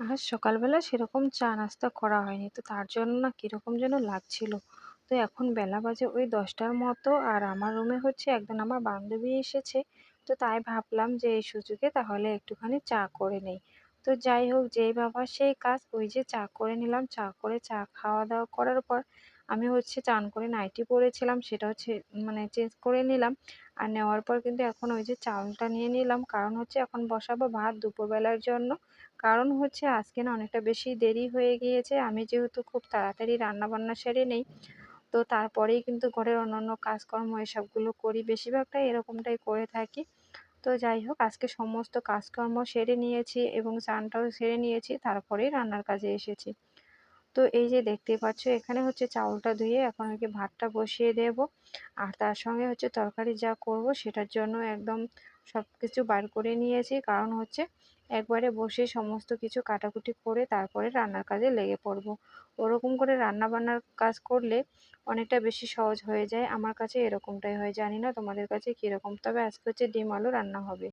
আজ সকালবেলা সেরকম চা নাস্তা করা হয়নি। তো তার জন্য না কীরকম যেন লাগছিল। তো এখন বেলা বাজে ওই দশটার মতো আর আমার রুমে হচ্ছে একদিন আমার বান্ধবী এসেছে। তো তাই ভাবলাম যে এই সুযোগে তাহলে একটুখানি চা করে নেই। তো যাই হোক, যেই বাবা সেই কাজ, ওই যে চা করে নিলাম। চা করে চা খাওয়া দাওয়া করার পর আমি হচ্ছে চান করে নাইটি পরেছিলাম সেটা হচ্ছে মানে চেঞ্জ করে নিলাম। আর নেওয়ার পর কিন্তু এখন ওই যে চালটা নিয়ে নিলাম, কারণ হচ্ছে এখন বসাবো ভাত দুপুরবেলার জন্য। কারণ হচ্ছে আজকে না অনেকটা বেশি দেরি হয়ে গিয়েছে, আমি যেহেতু খুব তাড়াতাড়ি রান্নাবান্না সেরে নেই, তো তারপরেই কিন্তু ঘরের অন্যান্য কাজকর্ম এসবগুলো করি, বেশিরভাগটাই এরকমটাই করে থাকি। তো যাই হোক, আজকে সমস্ত কাজকর্ম সেরে নিয়েছি এবং চানটাও সেরে নিয়েছি, তারপরেই রান্নার কাজে এসেছি। তো এই যে দেখতে পাচ্ছ, এখানে হচ্ছে চাউলটা ধুয়ে এখন আর কি ভাতটা বসিয়ে দেব। আর তার সঙ্গে হচ্ছে তরকারি যা করব সেটার জন্য একদম সব কিছু বার করে নিয়েছি। কারণ হচ্ছে একবারে বসে সমস্ত কিছু কাটাকুটি করে তারপরে রান্নার কাজে লেগে পড়ব। ওরকম করে রান্না বান্নার কাজ করলে অনেকটা বেশি সহজ হয়ে যায়। আমার কাছে এরকমটাই হয়। জানি না তোমাদের কাছে কীরকম, তবে আজকে হচ্ছে ডিম আলু রান্না হবে।